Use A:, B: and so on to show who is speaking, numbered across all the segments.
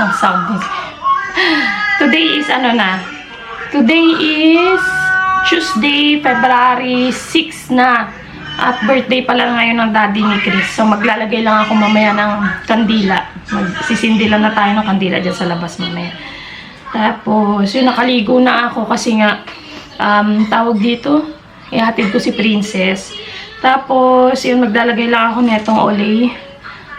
A: ng sound. Today is ano na? Today is Tuesday, February 6 na. At birthday pala ngayon ng daddy ni Chris. So maglalagay lang ako mamaya ng kandila. Magsisindi lang na tayo ng kandila dyan sa labas mamaya. Tapos, yun, nakaligo na ako kasi nga, um, tawag dito, ihatid ko si Princess. Tapos, yun, maglalagay lang ako netong Olay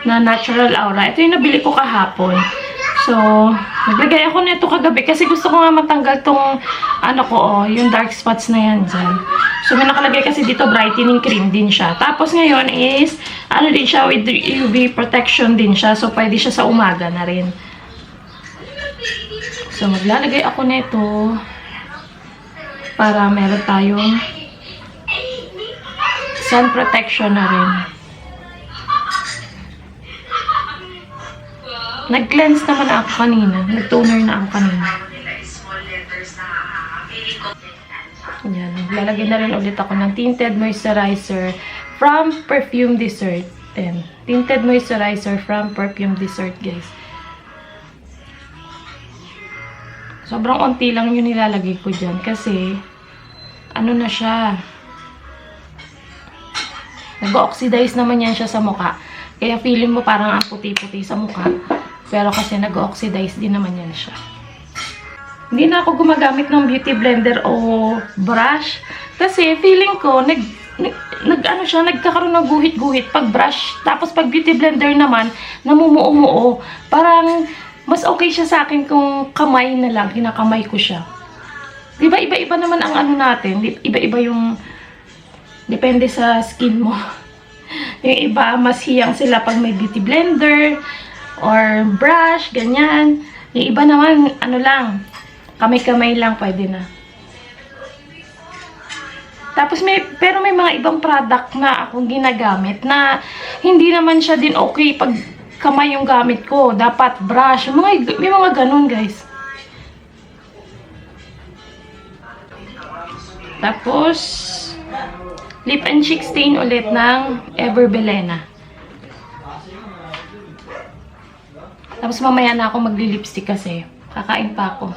A: na Natural Aura. Ito yung nabili ko kahapon. So, naglagay ako nito kagabi kasi gusto ko nga matanggal tong, ano ko, oh, yung dark spots na yan dyan. So, may nakalagay kasi dito, brightening cream din siya. Tapos ngayon is, ano din siya, with UV protection din siya. So, pwede siya sa umaga na rin. So, maglalagay ako nito para meron tayong sun protection na rin. Nag-cleanse naman ako kanina. Nag-toner na ako kanina. Yan. Lalagyan na rin ulit ako ng tinted moisturizer from Perfume Dessert. Ayan. Tinted moisturizer from Perfume Dessert, guys. Sobrang onti lang yung nilalagay ko dyan kasi ano na siya nag-oxidize naman yan siya sa mukha. Kaya feeling mo parang ang puti-puti sa mukha. Pero kasi nag-oxidize din naman yan siya. Hindi na ako gumagamit ng beauty blender o brush. Kasi feeling ko, nag, nag, nag ano siya, nagkakaroon ng guhit-guhit pag brush. Tapos pag beauty blender naman, namumuo-muo. Parang mas okay siya sa akin kung kamay na lang, kinakamay ko siya. Di ba iba-iba naman ang ano natin? Iba-iba yung depende sa skin mo. yung iba, mas hiyang sila pag may beauty blender or brush, ganyan. Yung iba naman, ano lang, kamay-kamay lang pwede na. Tapos may, pero may mga ibang product na akong ginagamit na hindi naman siya din okay pag kamay yung gamit ko. Dapat brush. Mga, may mga ganun, guys. Tapos, lip and cheek stain ulit ng Everbelena. Tapos mamaya na ako magli-lipstick kasi. Kakain pa ako.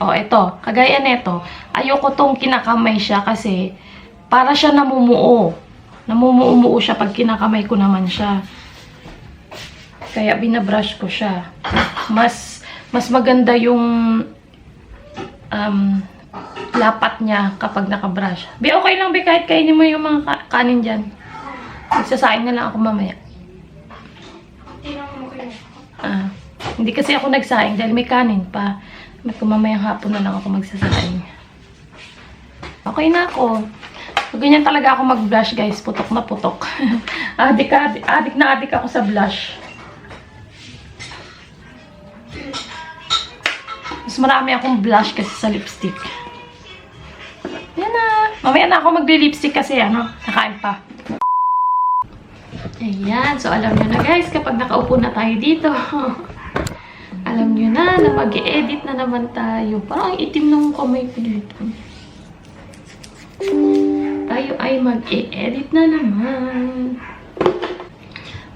A: Oh, ito. Kagaya nito. Ayoko tong kinakamay siya kasi para siya namumuo. Namumuo siya pag kinakamay ko naman siya. Kaya binabrush ko siya. Mas mas maganda yung um, lapat niya kapag nakabrush. Be, okay lang, be, kahit kainin mo yung mga ka- kanin dyan. Magsasaing na lang ako mamaya. Ah, hindi kasi ako nagsaing dahil may kanin pa. May kumamayang hapon na lang ako magsasaing. Okay na ako. Pag ganyan talaga ako mag-blush, guys. Putok na putok. adik, adik, adik na adik ako sa blush. Marami akong blush kasi sa lipstick. Yan na. Mamaya na ako magli-lipstick kasi ano, nakain pa. Ayan. So, alam nyo na guys, kapag nakaupo na tayo dito, alam nyo na na mag edit na naman tayo. Parang ang itim ng kamay ko dito. Tayo ay mag-e-edit na naman.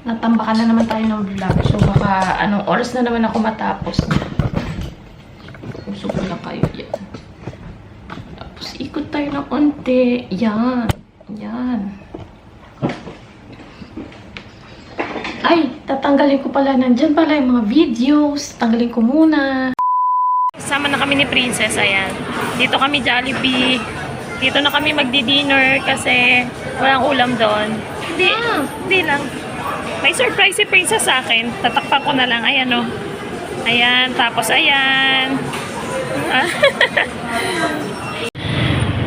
A: Natambakan na naman tayo ng vlog. So, baka anong oras na naman ako matapos. Usok ko lang kayo. Yan. Tapos, ikot tayo ng onte. Yan. Yan. Ay, tatanggalin ko pala. Nandyan pala yung mga videos. Tanggalin ko muna. Sama na kami ni Princess. Ayan. Dito kami Jollibee. Dito na kami magdi-dinner kasi walang ulam doon. Hindi, hindi lang. May surprise si Princess sa akin. Tatakpan ko na lang. Ayan o. Ayan. Tapos ayan.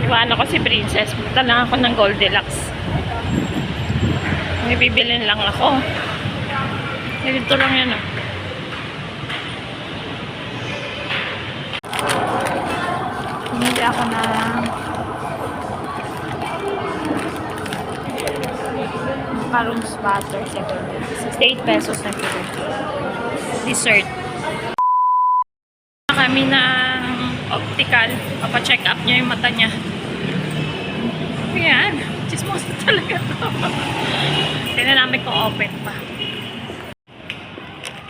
A: Iwan ako si Princess. Punta lang ako ng Goldilocks. May bibilin lang ako. Ganito lang yan ah. Hindi ako na macarons butter. 68 pesos na kilo. Dessert. Kami ng Pinapacheck up niya yung mata niya. Ayan. Chismosa talaga to. Tingnan namin kung open pa.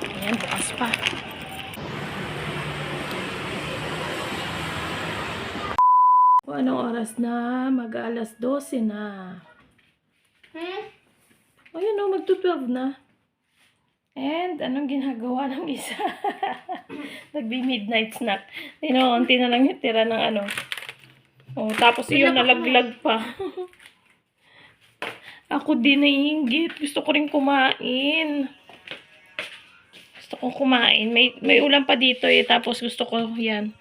A: Ayan, bukas pa. Kung anong oras na, mag-alas 12 na.
B: Hmm?
A: O yun o, magto-12 na. And, anong ginagawa ng isa? Nagbi-midnight snack. Tino, konti na lang yung tira ng ano. Oh, tapos yun, nalaglag pa. Ako din naiingit. Gusto ko rin kumain. Gusto kong kumain. May, may ulam pa dito eh. Tapos gusto ko yan.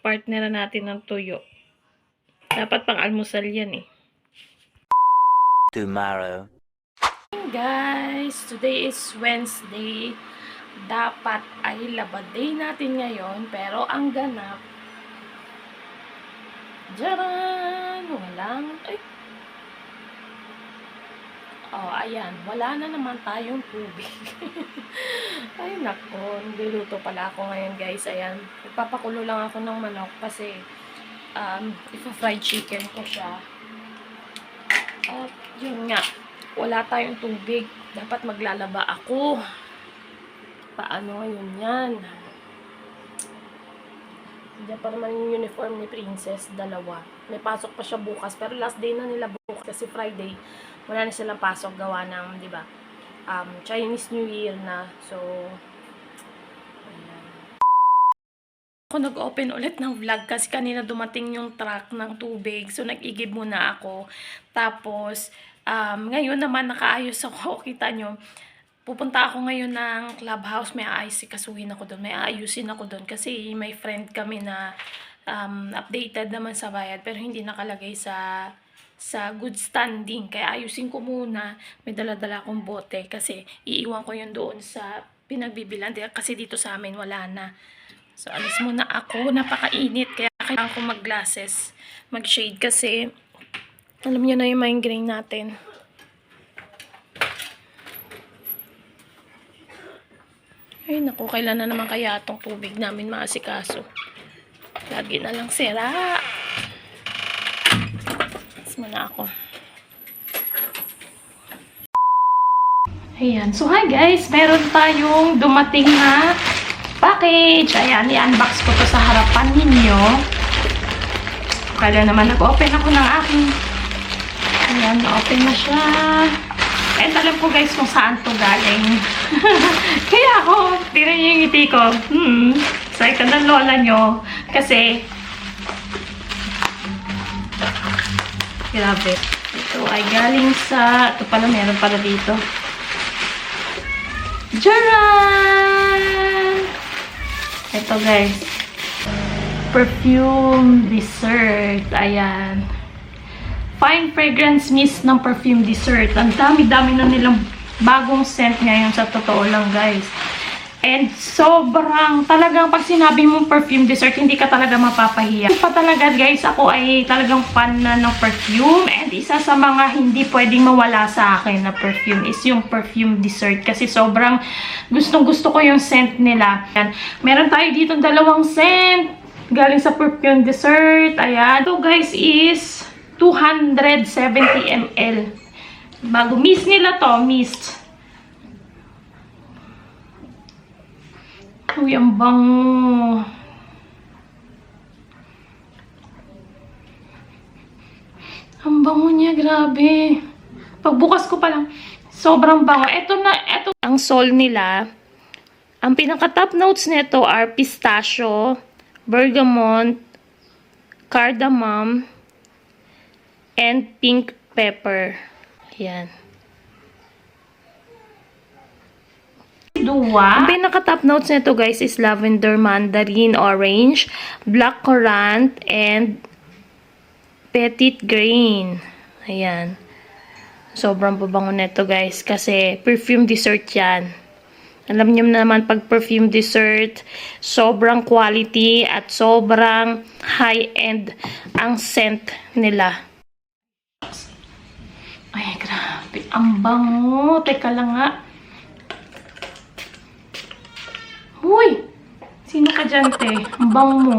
A: Partneran natin ng tuyo. Dapat pang almusal yan eh.
C: tomorrow.
A: guys! Today is Wednesday. Dapat ay labad day natin ngayon. Pero ang ganap, Diyan! Walang, ay, Oh, ayan. Wala na naman tayong tubig. ay, nako. Niluto pala ako ngayon, guys. Ayan. Ipapakulo lang ako ng manok kasi um, ipa-fried chicken ko siya. At yun nga, wala tayong tubig. Dapat maglalaba ako. Paano ngayon yan? Diyan pa naman yung uniform ni Princess, dalawa. May pasok pa siya bukas, pero last day na nila bukas kasi Friday. Wala na silang pasok gawa ng, di ba, um, Chinese New Year na. So, ayan. Ako nag-open ulit ng vlog kasi kanina dumating yung truck ng tubig. So, nag-igib muna ako. Tapos, um, ngayon naman nakaayos ako. Kita nyo, pupunta ako ngayon ng clubhouse. May aasikasuhin ako doon. May aayusin ako doon. Kasi may friend kami na um, updated naman sa bayad. Pero hindi nakalagay sa sa good standing. Kaya ayusin ko muna. May dala-dala akong bote. Kasi iiwan ko yun doon sa pinagbibilan. Kasi dito sa amin wala na. So, alis muna ako. Napakainit. Kaya kailangan ko mag-glasses. Mag-shade kasi alam niyo na yung migraine natin. Ay, naku, kailan na naman kaya itong tubig namin maasikaso. Lagi na lang sira. Muna ako. Ayan. So, hi guys. Meron tayong dumating na package. Ayan, i-unbox ko to sa harapan ninyo. Kaya naman nag-open ako ng aking Ayan, na-open na siya. And alam ko guys kung saan to galing. Kaya ako, tira niyo yung ngiti ko. Hmm, say ka ng lola nyo. Kasi, grabe. Ito ay galing sa, ito pala meron pala dito. Jaran! Ito guys. Perfume dessert. Ayan fine fragrance mist ng perfume dessert. Ang dami-dami na nilang bagong scent ngayon sa totoo lang, guys. And sobrang, talagang pag sinabi mong perfume dessert, hindi ka talaga mapapahiya. Pa talaga, guys, ako ay talagang fan na ng perfume. And isa sa mga hindi pwedeng mawala sa akin na perfume is yung perfume dessert. Kasi sobrang gustong-gusto ko yung scent nila. Ayan. Meron tayo dito dalawang scent. Galing sa perfume dessert. Ayan. Ito, guys, is 270 ml. Bago mist nila to, mist. Uy, ang bango. Ang bango niya, grabe. Pagbukas ko pa lang, sobrang bango. Ito na, ito. Ang sol nila, ang pinaka-top notes nito are pistachio, bergamot, cardamom, and pink pepper. Ayan. Dua. Ang pinaka-top notes nito guys is lavender, mandarin, orange, black currant, and petit grain. Ayan. Sobrang babango nito guys kasi perfume dessert yan. Alam niyo naman pag perfume dessert, sobrang quality at sobrang high-end ang scent nila. Ay, grabe. Ang bango. Teka lang nga. Huy! Sino ka dyan, te? Ang bango mo.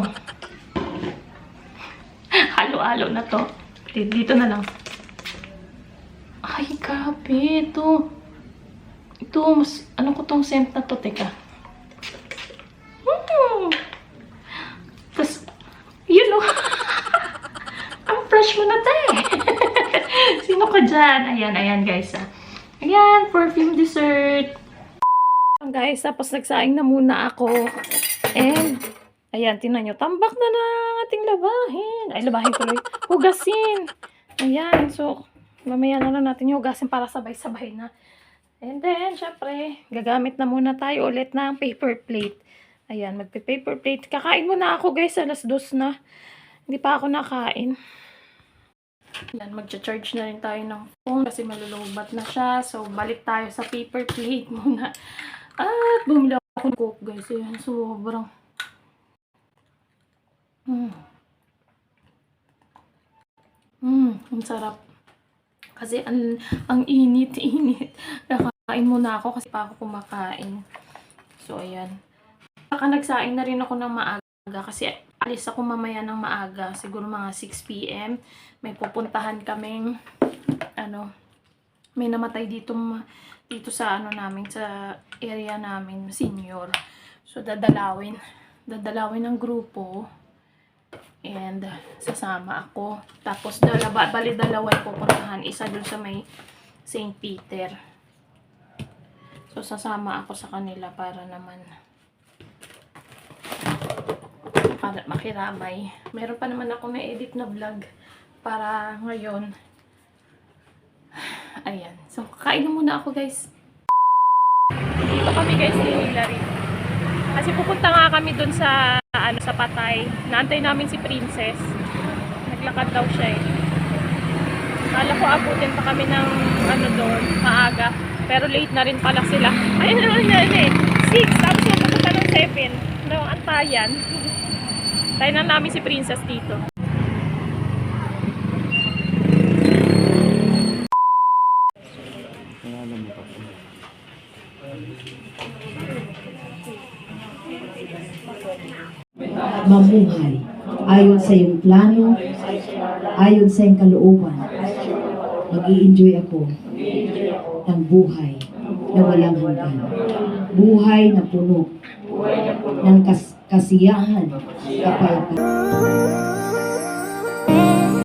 A: alo-alo na to. Di- Dito na lang. Ay, grabe. Ito. Ito, mas, ano ko tong scent na to? Teka. Hmm. Tapos, you know, ang fresh mo na to eh. Sino ka dyan? Ayan, ayan guys ah. Ayan, perfume dessert. Guys, tapos nagsaing na muna ako. And, ayan, tinan nyo, tambak na na ang ating labahin. Ay, labahin tuloy. Hugasin. Ayan, so, mamaya na lang natin yung hugasin para sabay-sabay na. And then, syempre, gagamit na muna tayo ulit ng paper plate. Ayan, magpe-paper plate. Kakain muna ako guys, alas dos na. Hindi pa ako nakain. Ayan, magcha-charge na rin tayo ng phone kasi malulubat na siya. So, balik tayo sa paper plate muna. At bumili ako ng coke guys. Ayan, sobrang... Mm. Mm, ang sarap. Kasi ang, ang init-init. Kakain muna ako kasi pa ako kumakain. So, ayan. Nagsaing na rin ako ng maaga kasi alis ako mamaya ng maaga. Siguro mga 6 p.m. May pupuntahan kaming ano, may namatay dito dito sa ano namin sa area namin senior. So dadalawin, dadalawin ng grupo and sasama ako. Tapos dalawa, bali dalawa pupuntahan, isa dun sa may St. Peter. So sasama ako sa kanila para naman para makiramay. Meron pa naman ako na-edit na vlog para ngayon. Ayan. So, kakain na muna ako, guys. Dito kami, guys, ni Hillary. Kasi pupunta nga kami dun sa, ano, sa patay. Naantay namin si Princess. Naglakad daw siya eh. Kala ko abutin pa kami ng, ano doon, maaga. Pero late na rin pala sila. Ayun na, na, na, 6, tapos pupunta ng 7. No, antayan. Tayo na namin si Princess dito.
C: Mamuhay ayon sa iyong plano, ayon sa iyong kalooban. mag enjoy ako ng buhay na walang hanggan. Buhay na puno ng kas kasiyahan, kapayapaan.